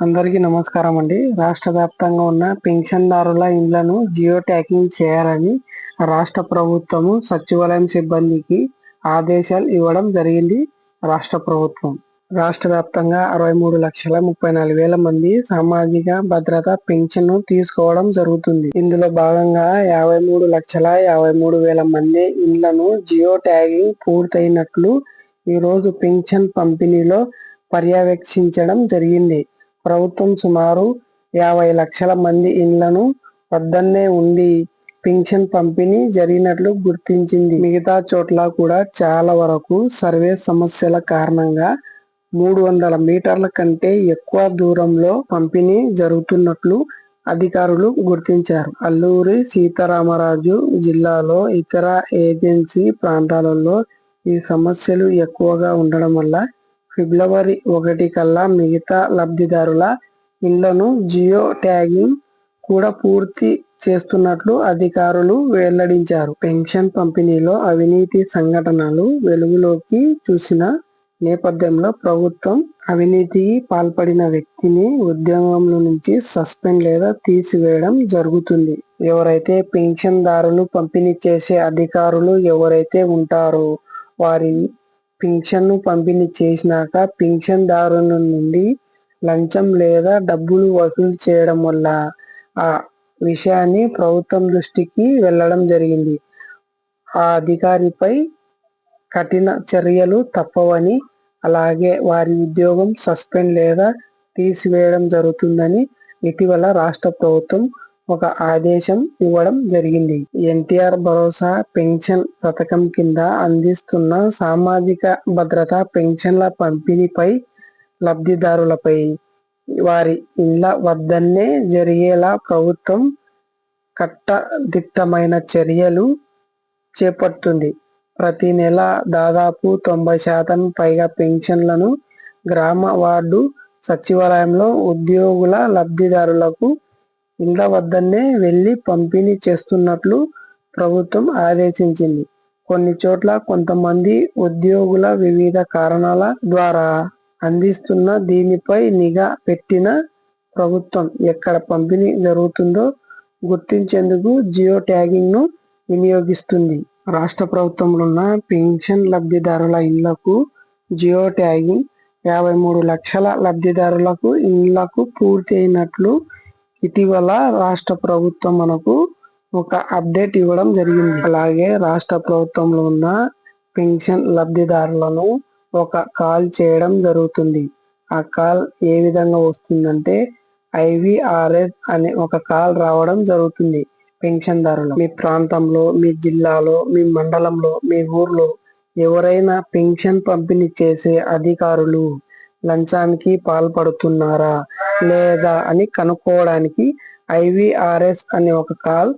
అందరికీ నమస్కారం అండి. రాష్ట్ర వ్యాప్తంగా ఉన్న పెన్షన్దారుల ఇండ్లను జియో ట్యాగింగ్ చేయాలని రాష్ట్ర ప్రభుత్వము సచివాలయం సిబ్బందికి ఆదేశాలు ఇవ్వడం జరిగింది రాష్ట్ర ప్రభుత్వం. రాష్ట్ర వ్యాప్తంగా అరవై మూడు లక్షల ముప్పై నాలుగు వేల మంది సామాజిక భద్రత పెన్షన్ తీసుకోవడం జరుగుతుంది. ఇందులో భాగంగా యాభై మూడు లక్షల యాభై మూడు వేల మంది ఇండ్లను జియో ట్యాగింగ్ పూర్తయినట్లు ఈరోజు పెన్షన్ పంపిణీలో పర్యవేక్షించడం జరిగింది. ప్రభుత్వం సుమారు యాభై లక్షల మంది ఇండ్లను వద్దన్నే ఉండి పింఛన్ పంపిణీ జరిగినట్లు గుర్తించింది. మిగతా చోట్ల కూడా చాలా వరకు సర్వే సమస్యల కారణంగా మూడు వందల మీటర్ల కంటే ఎక్కువ దూరంలో పంపిణీ జరుగుతున్నట్లు అధికారులు గుర్తించారు. అల్లూరి సీతారామరాజు జిల్లాలో ఇతర ఏజెన్సీ ప్రాంతాలలో ఈ సమస్యలు ఎక్కువగా ఉండడం వల్ల ఫిబ్రవరి ఒకటి కల్లా మిగతా లబ్ధిదారుల ఇళ్ళను జియో ట్యాగింగ్ కూడా పూర్తి చేస్తున్నట్లు అధికారులు వెల్లడించారు. పెన్షన్ పంపిణీలో అవినీతి సంఘటనలు వెలుగులోకి చూసిన నేపథ్యంలో ప్రభుత్వం అవినీతికి పాల్పడిన వ్యక్తిని ఉద్యోగంలో నుంచి సస్పెండ్ లేదా తీసివేయడం జరుగుతుంది. ఎవరైతే పెన్షన్దారులు పంపిణీ చేసే అధికారులు ఎవరైతే ఉంటారో వారి పింఛన్ను పంపిణీ చేసినాక పింఛన్దారుల నుండి లంచం లేదా డబ్బులు వసూలు చేయడం వల్ల ఆ విషయాన్ని ప్రభుత్వం దృష్టికి వెళ్ళడం జరిగింది. ఆ అధికారిపై కఠిన చర్యలు తప్పవని అలాగే వారి ఉద్యోగం సస్పెండ్ లేదా తీసివేయడం జరుగుతుందని ఇటీవల రాష్ట్ర ప్రభుత్వం ఒక ఆదేశం ఇవ్వడం జరిగింది. ఎన్టీఆర్ భరోసా పెన్షన్ పథకం కింద అందిస్తున్న సామాజిక భద్రత పెన్షన్ల పంపిణీపై లబ్ధిదారులపై వారి ఇళ్ళ వద్దనే జరిగేలా ప్రభుత్వం కట్టదిట్టమైన చర్యలు చేపడుతుంది. ప్రతి నెల దాదాపు తొంభై శాతం పైగా పెన్షన్లను గ్రామ వార్డు సచివాలయంలో ఉద్యోగుల లబ్ధిదారులకు ఇళ్ళ వద్దనే వెళ్ళి పంపిణీ చేస్తున్నట్లు ప్రభుత్వం ఆదేశించింది. కొన్ని చోట్ల కొంతమంది ఉద్యోగుల వివిధ కారణాల ద్వారా అందిస్తున్న దీనిపై నిఘా పెట్టిన ప్రభుత్వం ఎక్కడ పంపిణీ జరుగుతుందో గుర్తించేందుకు జియో ట్యాగింగ్ను వినియోగిస్తుంది. రాష్ట్ర ప్రభుత్వంలో ఉన్న పెన్షన్ లబ్ధిదారుల ఇళ్ళకు జియో ట్యాగింగ్ యాభై మూడు లక్షల లబ్ధిదారులకు ఇళ్ళకు పూర్తి అయినట్లు ఇటీవల రాష్ట్ర ప్రభుత్వం మనకు ఒక అప్డేట్ ఇవ్వడం జరిగింది. అలాగే రాష్ట్ర ప్రభుత్వంలో ఉన్న పెన్షన్ లబ్ధిదారులను ఒక కాల్ చేయడం జరుగుతుంది. ఆ కాల్ ఏ విధంగా వస్తుందంటే ఐవిఆర్ఎస్ అనే ఒక కాల్ రావడం జరుగుతుంది పెన్షన్దారులు మీ ప్రాంతంలో మీ జిల్లాలో మీ మండలంలో మీ ఊర్లో ఎవరైనా పెన్షన్ పంపిణీ చేసే అధికారులు లంచానికి పాల్పడుతున్నారా? లేదా అని కనుక్కోవడానికి ఐవీఆర్ఎస్ అనే ఒక కాల్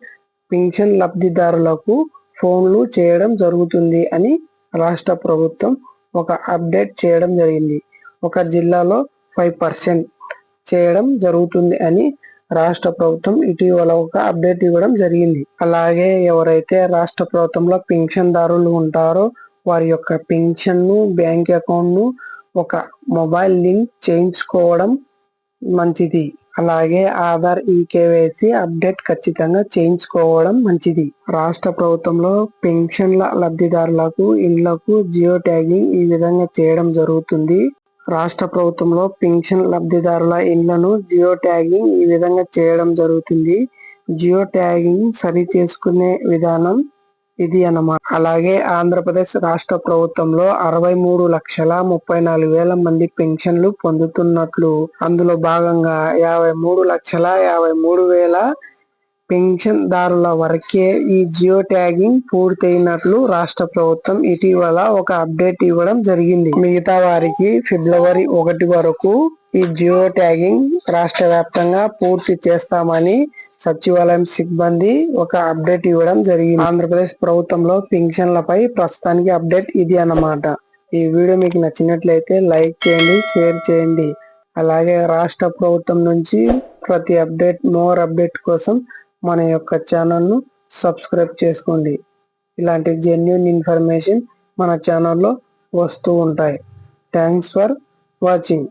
పెన్షన్ లబ్ధిదారులకు ఫోన్లు చేయడం జరుగుతుంది అని రాష్ట్ర ప్రభుత్వం ఒక అప్డేట్ చేయడం జరిగింది. ఒక జిల్లాలో ఫైవ్ పర్సెంట్ చేయడం జరుగుతుంది అని రాష్ట్ర ప్రభుత్వం ఇటీవల ఒక అప్డేట్ ఇవ్వడం జరిగింది. అలాగే ఎవరైతే రాష్ట్ర ప్రభుత్వంలో పెన్షన్దారులు ఉంటారో వారి యొక్క పెన్షన్ను బ్యాంక్ అకౌంట్ను ఒక మొబైల్ లింక్ చేయించుకోవడం మంచిది. అలాగే ఆధార్ ఈకేవైసీ అప్డేట్ ఖచ్చితంగా చేయించుకోవడం మంచిది. రాష్ట్ర ప్రభుత్వంలో పెన్షన్ల లబ్ధిదారులకు ఇండ్లకు జియో ట్యాగింగ్ ఈ విధంగా చేయడం జరుగుతుంది. రాష్ట్ర ప్రభుత్వంలో పెన్షన్ లబ్ధిదారుల ఇండ్లను జియో ట్యాగింగ్ ఈ విధంగా చేయడం జరుగుతుంది. జియో ట్యాగింగ్ సరి చేసుకునే విధానం ఇది అన్నమాట. అలాగే ఆంధ్రప్రదేశ్ రాష్ట్ర ప్రభుత్వంలో అరవై మూడు లక్షల ముప్పై నాలుగు వేల మంది పెన్షన్లు పొందుతున్నట్లు అందులో భాగంగా యాభై మూడు లక్షల యాభై మూడు వేల పెన్షన్ దారుల వరకే ఈ జియో ట్యాగింగ్ పూర్తయినట్లు రాష్ట్ర ప్రభుత్వం ఇటీవల ఒక అప్డేట్ ఇవ్వడం జరిగింది. మిగతా వారికి ఫిబ్రవరి ఒకటి వరకు ఈ జియో ట్యాగింగ్ రాష్ట్ర వ్యాప్తంగా పూర్తి చేస్తామని సచివాలయం సిబ్బంది ఒక అప్డేట్ ఇవ్వడం జరిగింది. ఆంధ్రప్రదేశ్ ప్రభుత్వంలో పింఛన్లపై ప్రస్తుతానికి అప్డేట్ ఇది అన్నమాట. ఈ వీడియో మీకు నచ్చినట్లయితే లైక్ చేయండి షేర్ చేయండి. అలాగే రాష్ట్ర ప్రభుత్వం నుంచి ప్రతి అప్డేట్ మోర్ అప్డేట్ కోసం మన యొక్క ఛానల్ను సబ్స్క్రైబ్ చేసుకోండి. ఇలాంటి జెన్యున్ ఇన్ఫర్మేషన్ మన ఛానల్లో వస్తూ ఉంటాయి. Thanks for watching